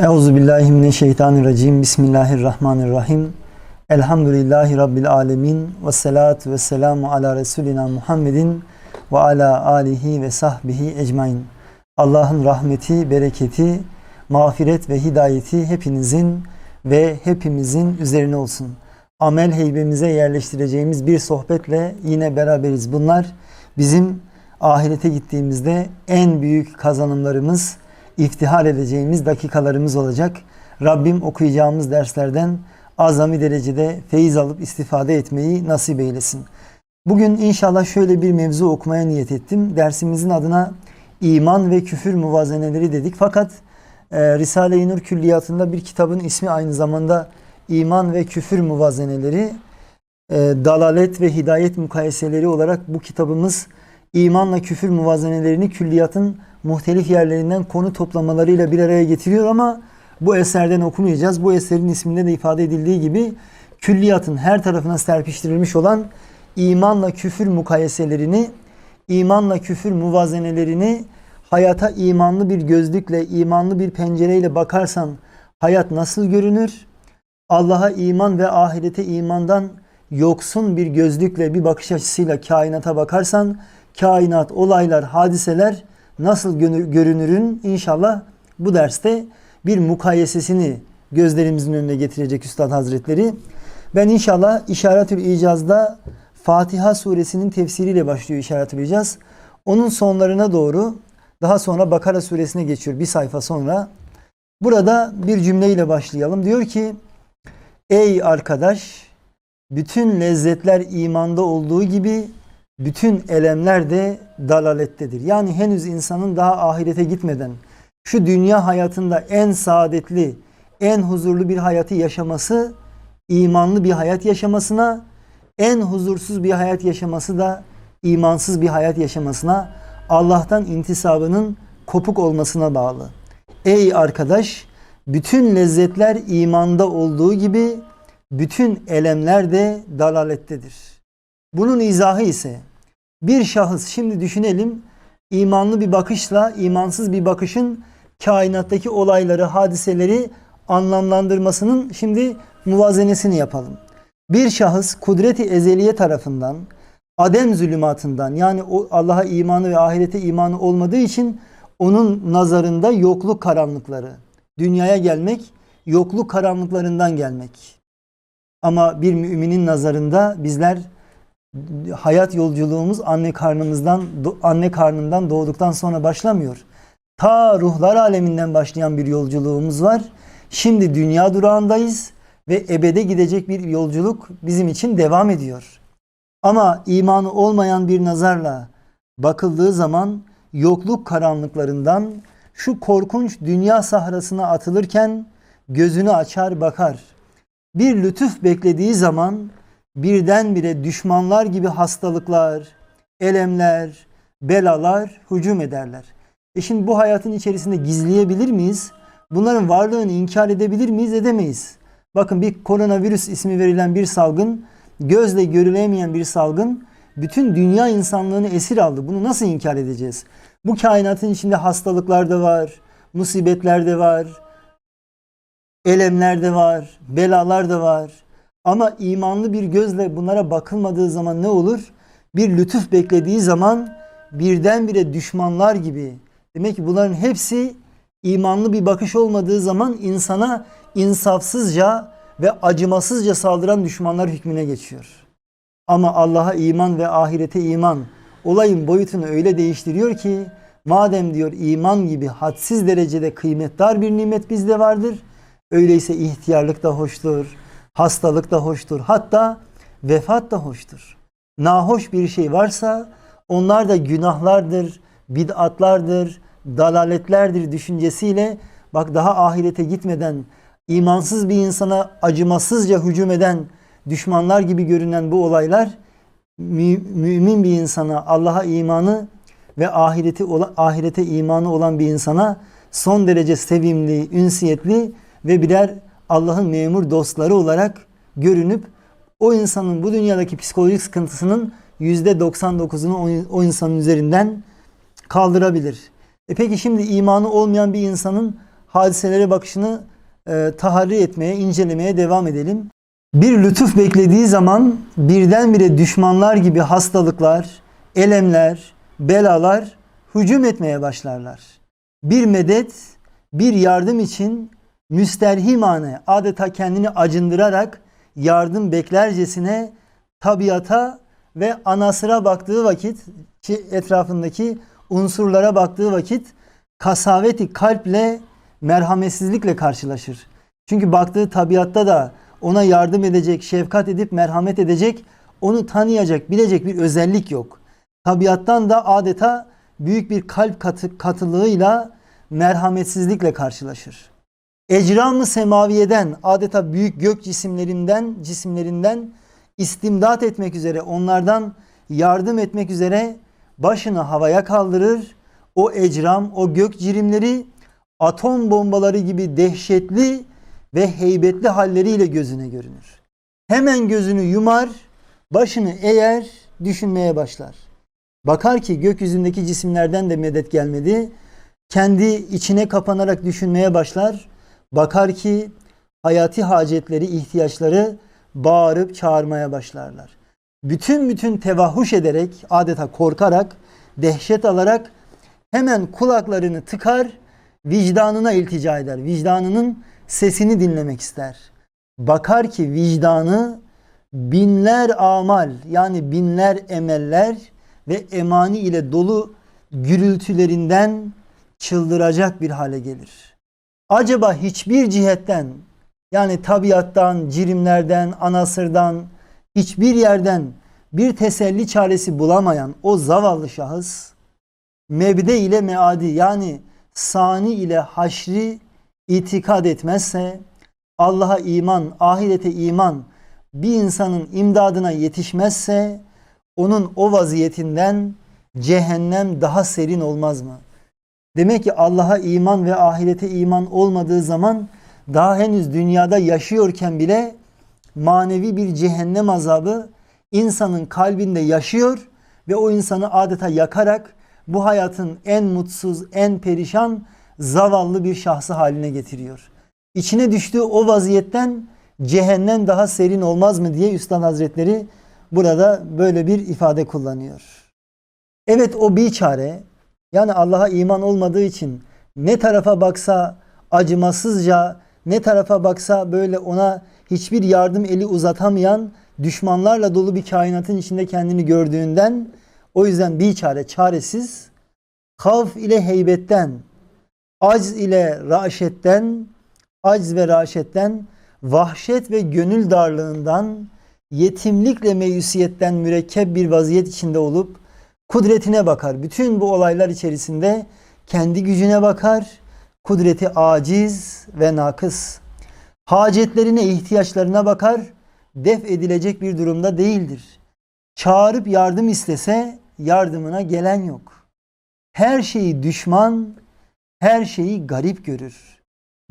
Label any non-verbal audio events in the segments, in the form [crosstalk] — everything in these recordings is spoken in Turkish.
Euzu billahi mineşşeytanirracim. Bismillahirrahmanirrahim. Elhamdülillahi rabbil alamin ve salatu vesselamu ala resulina Muhammedin ve ala alihi ve sahbihi ecmaîn. Allah'ın rahmeti, bereketi, mağfiret ve hidayeti hepinizin ve hepimizin üzerine olsun. Amel heybemize yerleştireceğimiz bir sohbetle yine beraberiz. Bunlar bizim ahirete gittiğimizde en büyük kazanımlarımız, iftihar edeceğimiz dakikalarımız olacak. Rabbim okuyacağımız derslerden azami derecede feyiz alıp istifade etmeyi nasip eylesin. Bugün inşallah şöyle bir mevzu okumaya niyet ettim. Dersimizin adına iman ve küfür muvazeneleri dedik. Fakat e, Risale-i Nur külliyatında bir kitabın ismi aynı zamanda iman ve küfür muvazeneleri, e, dalalet ve hidayet mukayeseleri olarak bu kitabımız imanla küfür muvazenelerini külliyatın muhtelif yerlerinden konu toplamalarıyla bir araya getiriyor ama bu eserden okumayacağız. Bu eserin isminde de ifade edildiği gibi külliyatın her tarafına serpiştirilmiş olan imanla küfür mukayeselerini, imanla küfür muvazenelerini hayata imanlı bir gözlükle, imanlı bir pencereyle bakarsan hayat nasıl görünür? Allah'a iman ve ahirete imandan yoksun bir gözlükle, bir bakış açısıyla kainata bakarsan kainat, olaylar, hadiseler nasıl görünürün inşallah bu derste bir mukayesesini gözlerimizin önüne getirecek Üstad Hazretleri. Ben inşallah İşaretül İcaz'da Fatiha suresinin tefsiriyle başlıyor İşaretül İcaz. Onun sonlarına doğru daha sonra Bakara suresine geçiyor bir sayfa sonra. Burada bir cümleyle başlayalım. Diyor ki Ey arkadaş bütün lezzetler imanda olduğu gibi bütün elemler de dalalettedir. Yani henüz insanın daha ahirete gitmeden şu dünya hayatında en saadetli, en huzurlu bir hayatı yaşaması, imanlı bir hayat yaşamasına, en huzursuz bir hayat yaşaması da imansız bir hayat yaşamasına, Allah'tan intisabının kopuk olmasına bağlı. Ey arkadaş, bütün lezzetler imanda olduğu gibi bütün elemler de dalalettedir. Bunun izahı ise bir şahıs şimdi düşünelim imanlı bir bakışla imansız bir bakışın kainattaki olayları, hadiseleri anlamlandırmasının şimdi muvazenesini yapalım. Bir şahıs kudreti ezeliye tarafından adem zulümatından yani Allah'a imanı ve ahirete imanı olmadığı için onun nazarında yokluk karanlıkları, dünyaya gelmek yokluk karanlıklarından gelmek. Ama bir müminin nazarında bizler hayat yolculuğumuz anne karnımızdan anne karnından doğduktan sonra başlamıyor. Ta ruhlar aleminden başlayan bir yolculuğumuz var. Şimdi dünya durağındayız ve ebede gidecek bir yolculuk bizim için devam ediyor. Ama imanı olmayan bir nazarla bakıldığı zaman yokluk karanlıklarından şu korkunç dünya sahrasına atılırken gözünü açar bakar. Bir lütuf beklediği zaman birdenbire düşmanlar gibi hastalıklar, elemler, belalar hücum ederler. E şimdi bu hayatın içerisinde gizleyebilir miyiz? Bunların varlığını inkar edebilir miyiz? Edemeyiz. Bakın bir koronavirüs ismi verilen bir salgın, gözle görülemeyen bir salgın bütün dünya insanlığını esir aldı. Bunu nasıl inkar edeceğiz? Bu kainatın içinde hastalıklar da var, musibetler de var, elemler de var, belalar da var. Ama imanlı bir gözle bunlara bakılmadığı zaman ne olur? Bir lütuf beklediği zaman birdenbire düşmanlar gibi. Demek ki bunların hepsi imanlı bir bakış olmadığı zaman insana insafsızca ve acımasızca saldıran düşmanlar hükmüne geçiyor. Ama Allah'a iman ve ahirete iman olayın boyutunu öyle değiştiriyor ki madem diyor iman gibi hadsiz derecede kıymetdar bir nimet bizde vardır. Öyleyse ihtiyarlık da hoştur, hastalık da hoştur. Hatta vefat da hoştur. Nahoş bir şey varsa onlar da günahlardır, bid'atlardır, dalaletlerdir düşüncesiyle bak daha ahirete gitmeden imansız bir insana acımasızca hücum eden düşmanlar gibi görünen bu olaylar mümin bir insana Allah'a imanı ve ahireti ahirete imanı olan bir insana son derece sevimli, ünsiyetli ve birer Allah'ın memur dostları olarak görünüp o insanın bu dünyadaki psikolojik sıkıntısının %99'unu o insanın üzerinden kaldırabilir. E peki şimdi imanı olmayan bir insanın hadiselere bakışını e, taharri etmeye, incelemeye devam edelim. Bir lütuf beklediği zaman birdenbire düşmanlar gibi hastalıklar, elemler, belalar hücum etmeye başlarlar. Bir medet, bir yardım için müsterhimane adeta kendini acındırarak yardım beklercesine tabiata ve anasıra baktığı vakit ki etrafındaki unsurlara baktığı vakit kasaveti kalple merhametsizlikle karşılaşır. Çünkü baktığı tabiatta da ona yardım edecek, şefkat edip merhamet edecek, onu tanıyacak, bilecek bir özellik yok. Tabiattan da adeta büyük bir kalp katı, katılığıyla merhametsizlikle karşılaşır. Ecram-ı semaviyeden adeta büyük gök cisimlerinden cisimlerinden istimdat etmek üzere onlardan yardım etmek üzere başını havaya kaldırır. O ecram, o gök cirimleri atom bombaları gibi dehşetli ve heybetli halleriyle gözüne görünür. Hemen gözünü yumar, başını eğer düşünmeye başlar. Bakar ki gökyüzündeki cisimlerden de medet gelmedi. Kendi içine kapanarak düşünmeye başlar. Bakar ki hayati hacetleri, ihtiyaçları bağırıp çağırmaya başlarlar. Bütün bütün tevahhuş ederek, adeta korkarak, dehşet alarak hemen kulaklarını tıkar, vicdanına iltica eder. Vicdanının sesini dinlemek ister. Bakar ki vicdanı binler amal yani binler emeller ve emani ile dolu gürültülerinden çıldıracak bir hale gelir. Acaba hiçbir cihetten yani tabiattan, cirimlerden, anasırdan, hiçbir yerden bir teselli çaresi bulamayan o zavallı şahıs mebde ile meadi yani sani ile haşri itikad etmezse Allah'a iman, ahirete iman bir insanın imdadına yetişmezse onun o vaziyetinden cehennem daha serin olmaz mı? Demek ki Allah'a iman ve ahirete iman olmadığı zaman daha henüz dünyada yaşıyorken bile manevi bir cehennem azabı insanın kalbinde yaşıyor ve o insanı adeta yakarak bu hayatın en mutsuz, en perişan, zavallı bir şahsı haline getiriyor. İçine düştüğü o vaziyetten cehennem daha serin olmaz mı diye Üstad Hazretleri burada böyle bir ifade kullanıyor. Evet o bir çare yani Allah'a iman olmadığı için ne tarafa baksa acımasızca ne tarafa baksa böyle ona hiçbir yardım eli uzatamayan düşmanlarla dolu bir kainatın içinde kendini gördüğünden o yüzden bir çare çaresiz havf ile heybetten acz ile raşetten acz ve raşetten vahşet ve gönül darlığından yetimlikle meyusiyetten mürekkep bir vaziyet içinde olup kudretine bakar. Bütün bu olaylar içerisinde kendi gücüne bakar. Kudreti aciz ve nakıs. Hacetlerine, ihtiyaçlarına bakar. Def edilecek bir durumda değildir. Çağırıp yardım istese yardımına gelen yok. Her şeyi düşman, her şeyi garip görür.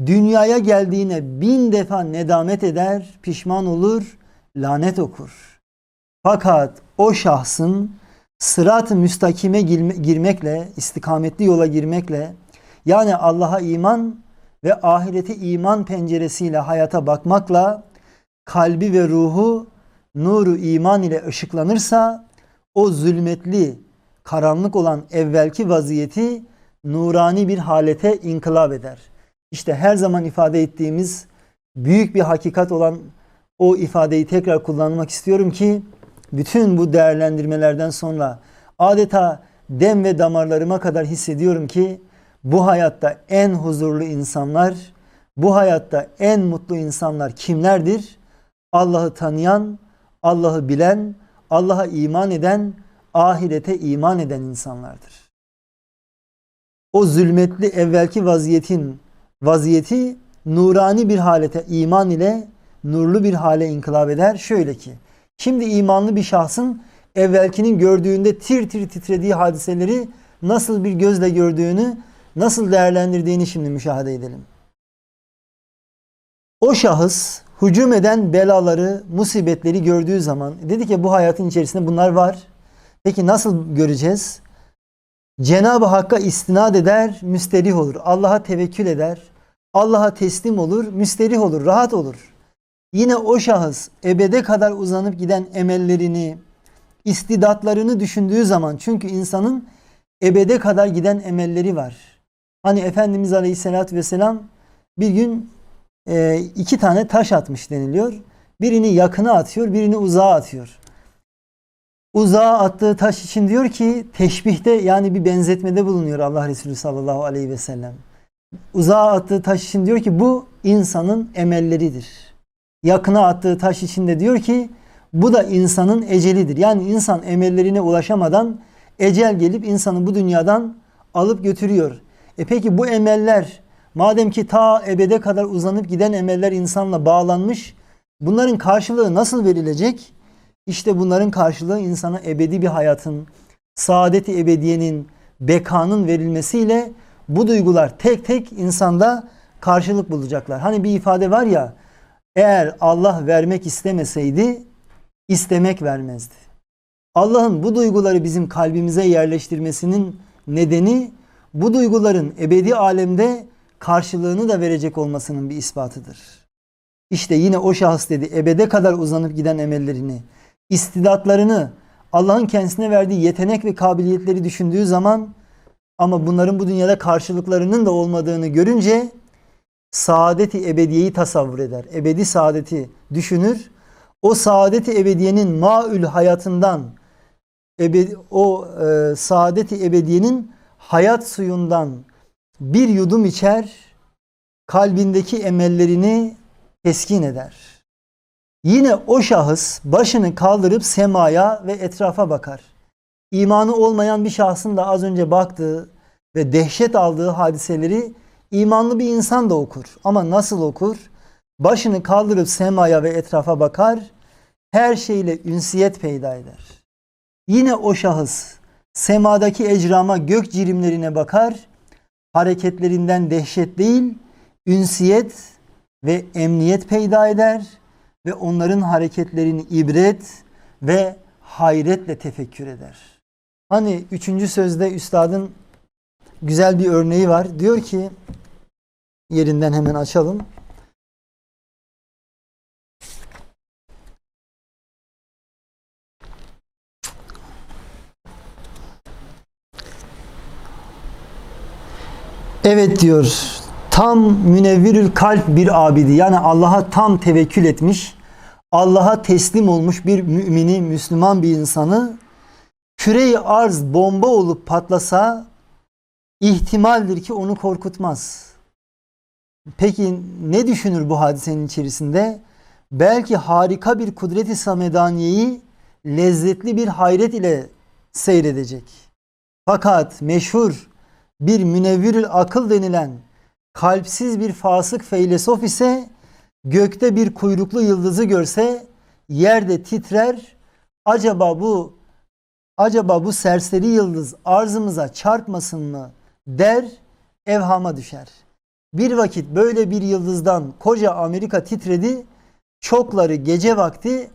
Dünyaya geldiğine bin defa nedamet eder, pişman olur, lanet okur. Fakat o şahsın sırat-ı müstakime girmekle, istikametli yola girmekle, yani Allah'a iman ve ahirete iman penceresiyle hayata bakmakla kalbi ve ruhu nuru iman ile ışıklanırsa o zulmetli, karanlık olan evvelki vaziyeti nurani bir halete inkılap eder. İşte her zaman ifade ettiğimiz büyük bir hakikat olan o ifadeyi tekrar kullanmak istiyorum ki bütün bu değerlendirmelerden sonra adeta dem ve damarlarıma kadar hissediyorum ki bu hayatta en huzurlu insanlar, bu hayatta en mutlu insanlar kimlerdir? Allah'ı tanıyan, Allah'ı bilen, Allah'a iman eden, ahirete iman eden insanlardır. O zulmetli evvelki vaziyetin vaziyeti nurani bir halete iman ile nurlu bir hale inkılap eder. Şöyle ki Şimdi imanlı bir şahsın evvelkinin gördüğünde tir tir titrediği hadiseleri nasıl bir gözle gördüğünü, nasıl değerlendirdiğini şimdi müşahede edelim. O şahıs hücum eden belaları, musibetleri gördüğü zaman dedi ki bu hayatın içerisinde bunlar var. Peki nasıl göreceğiz? Cenab-ı Hakk'a istinad eder, müsterih olur. Allah'a tevekkül eder. Allah'a teslim olur, müsterih olur, rahat olur. Yine o şahıs ebede kadar uzanıp giden emellerini, istidatlarını düşündüğü zaman çünkü insanın ebede kadar giden emelleri var. Hani Efendimiz Aleyhisselatü Vesselam bir gün e, iki tane taş atmış deniliyor. Birini yakına atıyor, birini uzağa atıyor. Uzağa attığı taş için diyor ki teşbihte yani bir benzetmede bulunuyor Allah Resulü sallallahu aleyhi ve sellem. Uzağa attığı taş için diyor ki bu insanın emelleridir. Yakına attığı taş için de diyor ki bu da insanın ecelidir. Yani insan emellerine ulaşamadan ecel gelip insanı bu dünyadan alıp götürüyor. E peki bu emeller madem ki ta ebede kadar uzanıp giden emeller insanla bağlanmış bunların karşılığı nasıl verilecek? İşte bunların karşılığı insana ebedi bir hayatın, saadeti ebediyenin, bekanın verilmesiyle bu duygular tek tek insanda karşılık bulacaklar. Hani bir ifade var ya eğer Allah vermek istemeseydi istemek vermezdi. Allah'ın bu duyguları bizim kalbimize yerleştirmesinin nedeni bu duyguların ebedi alemde karşılığını da verecek olmasının bir ispatıdır. İşte yine o şahıs dedi ebede kadar uzanıp giden emellerini, istidatlarını, Allah'ın kendisine verdiği yetenek ve kabiliyetleri düşündüğü zaman ama bunların bu dünyada karşılıklarının da olmadığını görünce saadeti ebediyeyi tasavvur eder. Ebedi saadeti düşünür. O saadeti ebediyenin maül hayatından ebedi, o e, saadeti ebediyenin hayat suyundan bir yudum içer, kalbindeki emellerini teskin eder. Yine o şahıs başını kaldırıp semaya ve etrafa bakar. İmanı olmayan bir şahsın da az önce baktığı ve dehşet aldığı hadiseleri imanlı bir insan da okur. Ama nasıl okur? Başını kaldırıp semaya ve etrafa bakar, her şeyle ünsiyet peyda eder. Yine o şahıs semadaki ecrama gök cirimlerine bakar, hareketlerinden dehşet değil, ünsiyet ve emniyet peyda eder ve onların hareketlerini ibret ve hayretle tefekkür eder. Hani üçüncü sözde üstadın güzel bir örneği var. Diyor ki yerinden hemen açalım. Evet diyor. Tam münevvirül kalp bir abidi. Yani Allah'a tam tevekkül etmiş, Allah'a teslim olmuş bir mümini, Müslüman bir insanı küreyi arz bomba olup patlasa ihtimaldir ki onu korkutmaz. Peki ne düşünür bu hadisenin içerisinde? Belki harika bir kudreti samedaniyeyi lezzetli bir hayret ile seyredecek. Fakat meşhur bir münevvirül akıl denilen kalpsiz bir fasık feylesof ise gökte bir kuyruklu yıldızı görse yerde titrer. Acaba bu acaba bu serseri yıldız arzımıza çarpmasın mı der evhama düşer. Bir vakit böyle bir yıldızdan koca Amerika titredi. Çokları gece vakti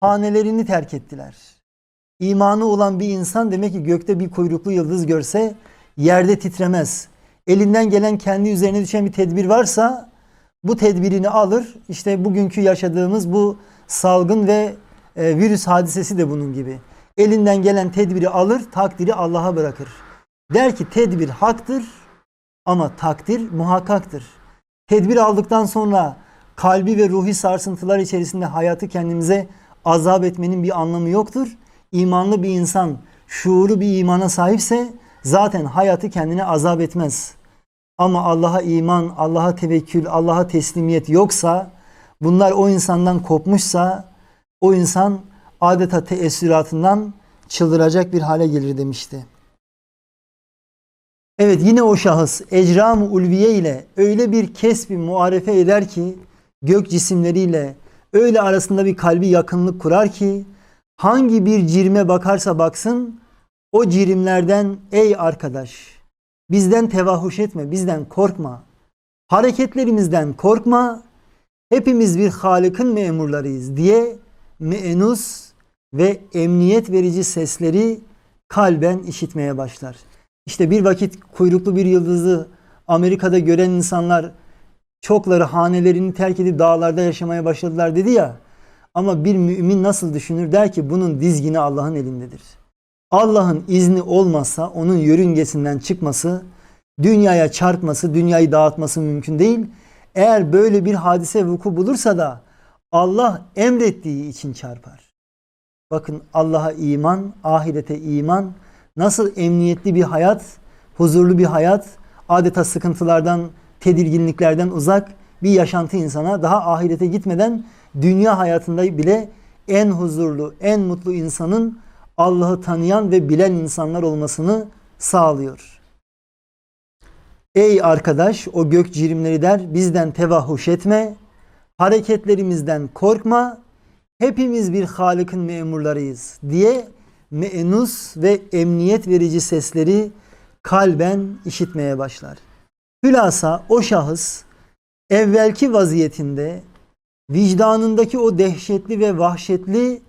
hanelerini terk ettiler. İmanı olan bir insan demek ki gökte bir kuyruklu yıldız görse yerde titremez. Elinden gelen kendi üzerine düşen bir tedbir varsa bu tedbirini alır. İşte bugünkü yaşadığımız bu salgın ve e, virüs hadisesi de bunun gibi. Elinden gelen tedbiri alır, takdiri Allah'a bırakır. Der ki tedbir haktır ama takdir muhakkaktır. Tedbir aldıktan sonra kalbi ve ruhi sarsıntılar içerisinde hayatı kendimize azap etmenin bir anlamı yoktur. İmanlı bir insan şuuru bir imana sahipse zaten hayatı kendine azap etmez. Ama Allah'a iman, Allah'a tevekkül, Allah'a teslimiyet yoksa, bunlar o insandan kopmuşsa, o insan adeta teessüratından çıldıracak bir hale gelir demişti. Evet yine o şahıs ecram-ı ulviye ile öyle bir kesbi muarefe eder ki gök cisimleriyle öyle arasında bir kalbi yakınlık kurar ki hangi bir cirme bakarsa baksın o cirimlerden ey arkadaş bizden tevahuş etme, bizden korkma. Hareketlerimizden korkma. Hepimiz bir Halık'ın memurlarıyız diye meenus ve emniyet verici sesleri kalben işitmeye başlar. İşte bir vakit kuyruklu bir yıldızı Amerika'da gören insanlar Çokları hanelerini terk edip dağlarda yaşamaya başladılar dedi ya. Ama bir mümin nasıl düşünür der ki bunun dizgini Allah'ın elindedir. Allah'ın izni olmazsa onun yörüngesinden çıkması, dünyaya çarpması, dünyayı dağıtması mümkün değil. Eğer böyle bir hadise vuku bulursa da Allah emrettiği için çarpar. Bakın Allah'a iman, ahirete iman, nasıl emniyetli bir hayat, huzurlu bir hayat, adeta sıkıntılardan, tedirginliklerden uzak bir yaşantı insana daha ahirete gitmeden dünya hayatında bile en huzurlu, en mutlu insanın Allah'ı tanıyan ve bilen insanlar olmasını sağlıyor. Ey arkadaş o gök cirimleri der bizden tevahhuş etme, hareketlerimizden korkma, hepimiz bir Halık'ın memurlarıyız diye menus ve emniyet verici sesleri kalben işitmeye başlar. Hülasa o şahıs evvelki vaziyetinde vicdanındaki o dehşetli ve vahşetli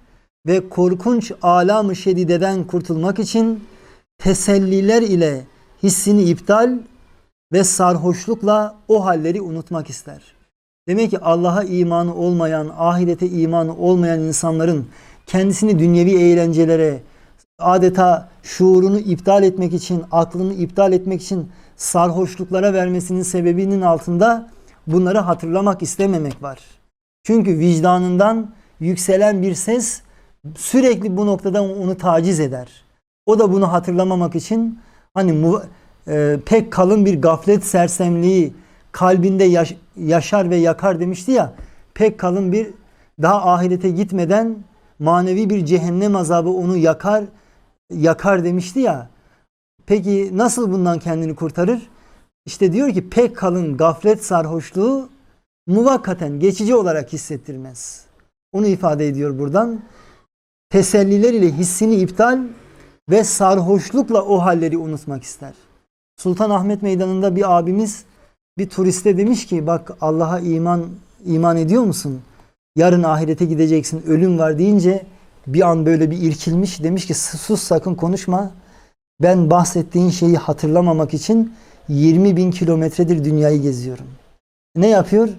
ve korkunç alam-ı şedideden kurtulmak için teselliler ile hissini iptal ve sarhoşlukla o halleri unutmak ister. Demek ki Allah'a imanı olmayan, ahirete imanı olmayan insanların kendisini dünyevi eğlencelere, adeta şuurunu iptal etmek için, aklını iptal etmek için sarhoşluklara vermesinin sebebinin altında bunları hatırlamak istememek var. Çünkü vicdanından yükselen bir ses sürekli bu noktada onu taciz eder. O da bunu hatırlamamak için hani e, pek kalın bir gaflet sersemliği kalbinde yaş, yaşar ve yakar demişti ya. Pek kalın bir daha ahirete gitmeden manevi bir cehennem azabı onu yakar yakar demişti ya. Peki nasıl bundan kendini kurtarır? İşte diyor ki pek kalın gaflet sarhoşluğu muvakkaten geçici olarak hissettirmez. Onu ifade ediyor buradan. Teselliler ile hissini iptal ve sarhoşlukla o halleri unutmak ister. Sultan Ahmet Meydanı'nda bir abimiz bir turiste demiş ki bak Allah'a iman iman ediyor musun? Yarın ahirete gideceksin ölüm var deyince bir an böyle bir irkilmiş demiş ki sus sakın konuşma. Ben bahsettiğin şeyi hatırlamamak için 20 bin kilometredir dünyayı geziyorum. Ne yapıyor?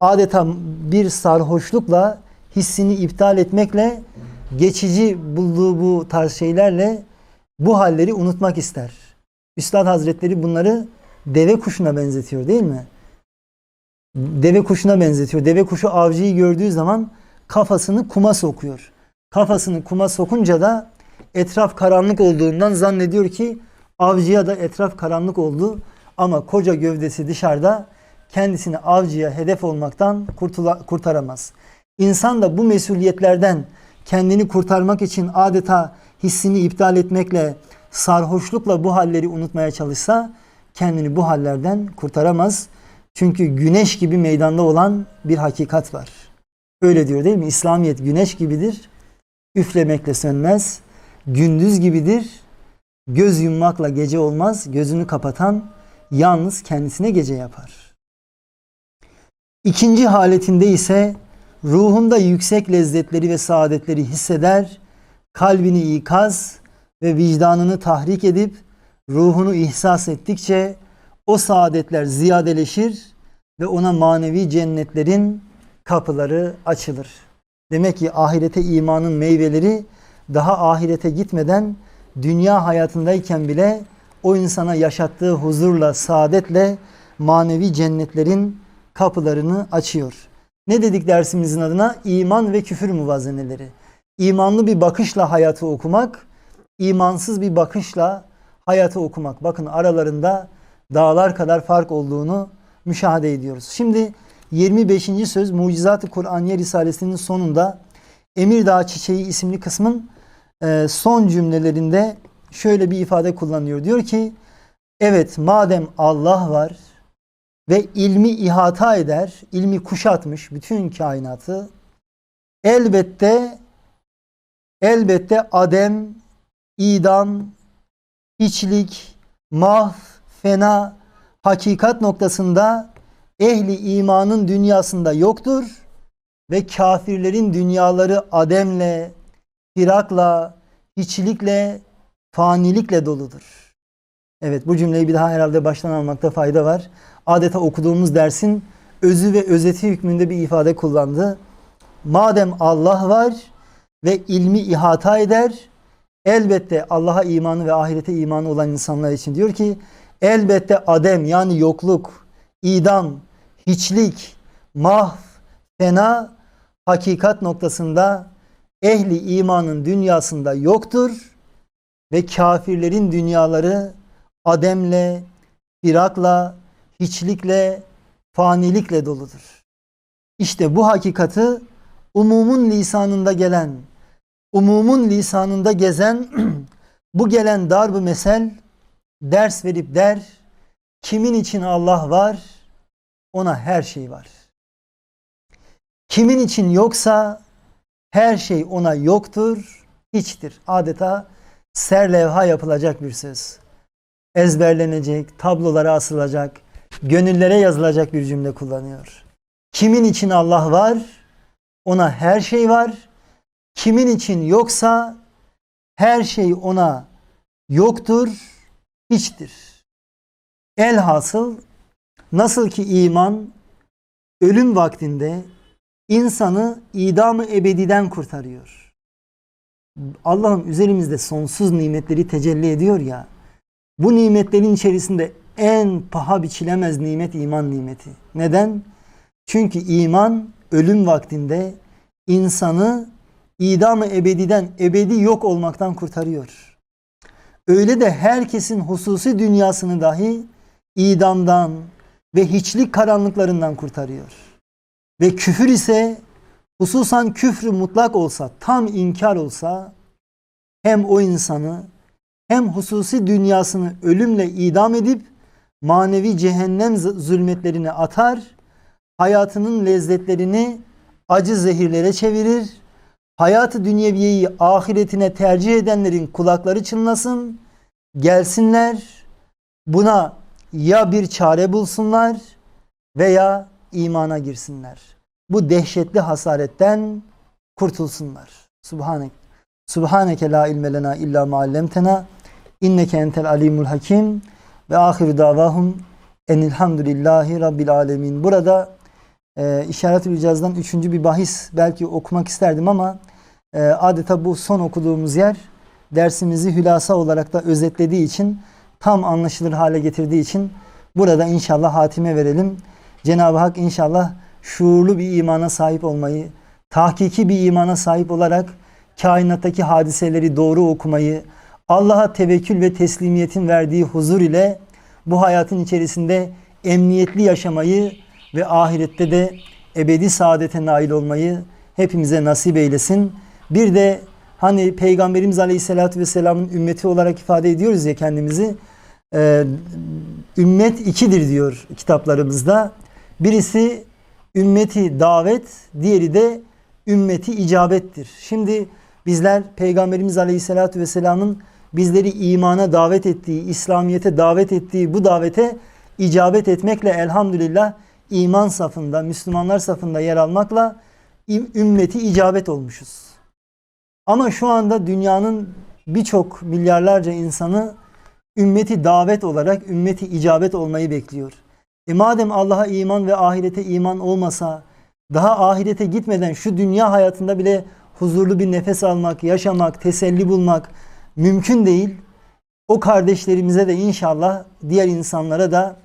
Adeta bir sarhoşlukla hissini iptal etmekle geçici bulduğu bu tarz şeylerle bu halleri unutmak ister. Üstad Hazretleri bunları deve kuşuna benzetiyor değil mi? Deve kuşuna benzetiyor. Deve kuşu avcıyı gördüğü zaman kafasını kuma sokuyor. Kafasını kuma sokunca da etraf karanlık olduğundan zannediyor ki avcıya da etraf karanlık oldu ama koca gövdesi dışarıda kendisini avcıya hedef olmaktan kurtula, kurtaramaz. İnsan da bu mesuliyetlerden kendini kurtarmak için adeta hissini iptal etmekle sarhoşlukla bu halleri unutmaya çalışsa kendini bu hallerden kurtaramaz. Çünkü güneş gibi meydanda olan bir hakikat var. Öyle diyor değil mi? İslamiyet güneş gibidir. Üflemekle sönmez. Gündüz gibidir. Göz yummakla gece olmaz. Gözünü kapatan yalnız kendisine gece yapar. İkinci haletinde ise ruhunda yüksek lezzetleri ve saadetleri hisseder, kalbini ikaz ve vicdanını tahrik edip ruhunu ihsas ettikçe o saadetler ziyadeleşir ve ona manevi cennetlerin kapıları açılır. Demek ki ahirete imanın meyveleri daha ahirete gitmeden dünya hayatındayken bile o insana yaşattığı huzurla, saadetle manevi cennetlerin kapılarını açıyor. Ne dedik dersimizin adına? İman ve küfür muvazeneleri. İmanlı bir bakışla hayatı okumak, imansız bir bakışla hayatı okumak. Bakın aralarında dağlar kadar fark olduğunu müşahede ediyoruz. Şimdi 25. söz Mucizat-ı Kur'aniye Risalesi'nin sonunda Emirdağ Çiçeği isimli kısmın e, son cümlelerinde şöyle bir ifade kullanıyor. Diyor ki evet madem Allah var ve ilmi ihata eder, ilmi kuşatmış bütün kainatı elbette elbette adem, idam, hiçlik, mahv, fena, hakikat noktasında ehli imanın dünyasında yoktur ve kafirlerin dünyaları ademle, firakla, hiçlikle, fanilikle doludur. Evet bu cümleyi bir daha herhalde baştan almakta fayda var. Adeta okuduğumuz dersin özü ve özeti hükmünde bir ifade kullandı. Madem Allah var ve ilmi ihata eder, elbette Allah'a imanı ve ahirete imanı olan insanlar için diyor ki, elbette adem yani yokluk, idam, hiçlik, mahv, fena, hakikat noktasında ehli imanın dünyasında yoktur ve kafirlerin dünyaları ademle, firakla, hiçlikle, fanilikle doludur. İşte bu hakikati umumun lisanında gelen, umumun lisanında gezen [clears throat] bu gelen darb-ı mesel ders verip der, kimin için Allah var, ona her şey var. Kimin için yoksa her şey ona yoktur, hiçtir. Adeta serlevha yapılacak bir söz. Ezberlenecek, tablolara asılacak, gönüllere yazılacak bir cümle kullanıyor. Kimin için Allah var, ona her şey var. Kimin için yoksa her şey ona yoktur, hiçtir. Elhasıl nasıl ki iman ölüm vaktinde insanı idamı ebediden kurtarıyor. Allah'ın üzerimizde sonsuz nimetleri tecelli ediyor ya. Bu nimetlerin içerisinde en paha biçilemez nimet iman nimeti. Neden? Çünkü iman ölüm vaktinde insanı idamı ebediden, ebedi yok olmaktan kurtarıyor. Öyle de herkesin hususi dünyasını dahi idamdan ve hiçlik karanlıklarından kurtarıyor. Ve küfür ise hususan küfrü mutlak olsa, tam inkar olsa hem o insanı hem hususi dünyasını ölümle idam edip manevi cehennem zulmetlerine atar, hayatının lezzetlerini acı zehirlere çevirir, hayatı dünyeviyeyi ahiretine tercih edenlerin kulakları çınlasın, gelsinler, buna ya bir çare bulsunlar veya imana girsinler. Bu dehşetli hasaretten kurtulsunlar. Subhanek. Subhaneke la ilme lena illa ma allamtena inneke entel alimul hakim ve ahiru davahum enilhamdülillahi rabbil alemin. Burada e, işaret-ül icazdan üçüncü bir bahis belki okumak isterdim ama e, adeta bu son okuduğumuz yer dersimizi hülasa olarak da özetlediği için tam anlaşılır hale getirdiği için burada inşallah hatime verelim. Cenab-ı Hak inşallah şuurlu bir imana sahip olmayı, tahkiki bir imana sahip olarak kainattaki hadiseleri doğru okumayı, Allah'a tevekkül ve teslimiyetin verdiği huzur ile bu hayatın içerisinde emniyetli yaşamayı ve ahirette de ebedi saadete nail olmayı hepimize nasip eylesin. Bir de hani Peygamberimiz Aleyhisselatü Vesselam'ın ümmeti olarak ifade ediyoruz ya kendimizi. Ee, ümmet ikidir diyor kitaplarımızda. Birisi ümmeti davet, diğeri de ümmeti icabettir. Şimdi bizler Peygamberimiz Aleyhisselatü Vesselam'ın bizleri imana davet ettiği, İslamiyet'e davet ettiği bu davete icabet etmekle elhamdülillah iman safında, Müslümanlar safında yer almakla ümmeti icabet olmuşuz. Ama şu anda dünyanın birçok milyarlarca insanı ümmeti davet olarak ümmeti icabet olmayı bekliyor. E madem Allah'a iman ve ahirete iman olmasa daha ahirete gitmeden şu dünya hayatında bile huzurlu bir nefes almak, yaşamak, teselli bulmak mümkün değil. O kardeşlerimize de inşallah diğer insanlara da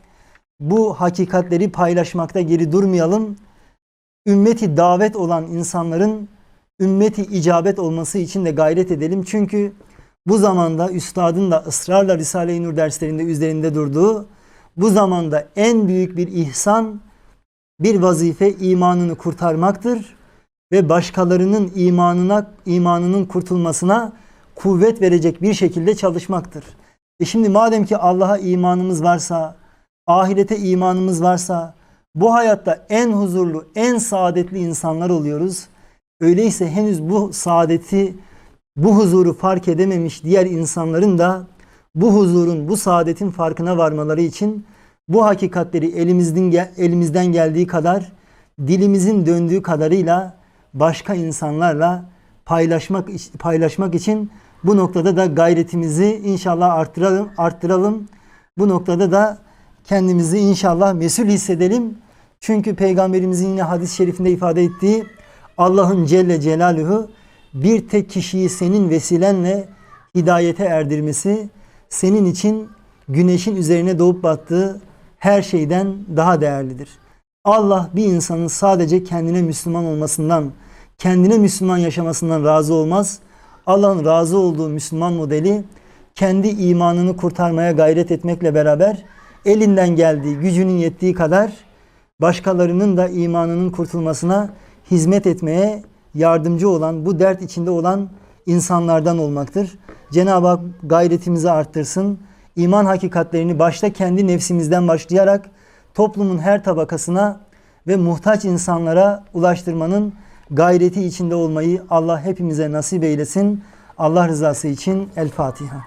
bu hakikatleri paylaşmakta geri durmayalım. Ümmeti davet olan insanların ümmeti icabet olması için de gayret edelim. Çünkü bu zamanda üstadın da ısrarla Risale-i Nur derslerinde üzerinde durduğu bu zamanda en büyük bir ihsan bir vazife imanını kurtarmaktır ve başkalarının imanına imanının kurtulmasına kuvvet verecek bir şekilde çalışmaktır. E şimdi madem ki Allah'a imanımız varsa, ahirete imanımız varsa, bu hayatta en huzurlu, en saadetli insanlar oluyoruz. Öyleyse henüz bu saadeti, bu huzuru fark edememiş diğer insanların da bu huzurun, bu saadetin farkına varmaları için bu hakikatleri elimizden elimizden geldiği kadar, dilimizin döndüğü kadarıyla başka insanlarla paylaşmak paylaşmak için bu noktada da gayretimizi inşallah arttıralım, arttıralım. Bu noktada da kendimizi inşallah mesul hissedelim. Çünkü peygamberimizin yine hadis-i şerifinde ifade ettiği Allah'ın Celle Celaluhu bir tek kişiyi senin vesilenle hidayete erdirmesi senin için güneşin üzerine doğup battığı her şeyden daha değerlidir. Allah bir insanın sadece kendine Müslüman olmasından, kendine Müslüman yaşamasından razı olmaz. Allah'ın razı olduğu Müslüman modeli kendi imanını kurtarmaya gayret etmekle beraber elinden geldiği, gücünün yettiği kadar başkalarının da imanının kurtulmasına hizmet etmeye yardımcı olan, bu dert içinde olan insanlardan olmaktır. Cenab-ı Hak gayretimizi arttırsın. İman hakikatlerini başta kendi nefsimizden başlayarak toplumun her tabakasına ve muhtaç insanlara ulaştırmanın gayreti içinde olmayı Allah hepimize nasip eylesin. Allah rızası için El Fatiha.